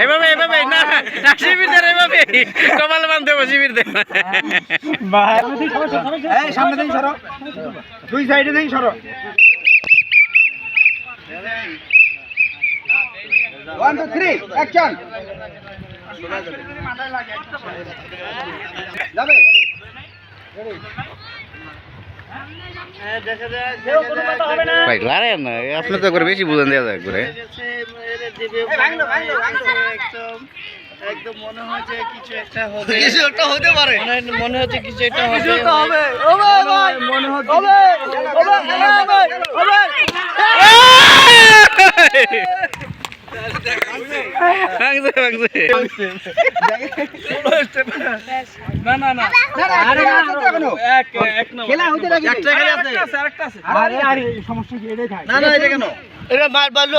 এইভাবে এইভাবে না না শিবির দেন এইভাবে। কপাল বান্ধ দেবো শিবির দেন। সামনে থেকে সরো দুই সাইডে থেকে সরো। ওয়ান টু থ্রি অ্যাকশন যাবে। ভাই না আপনি তো করে বেশি বুঝেন দেওয়া যায় ভাঙলো একদম মনে হয় কিছু একটা হতে পারে মনে- মনে হচ্ছে কিছু একটা মনে হচ্ছে না না না। আরে এক এক নম্বর খেলা হতে লাগে একটা খেলা আছে। আরেকটা আছে আরে আরে সমস্যা কি? এটাই থাকে না না এটা কেন? এটা মার বাড়লো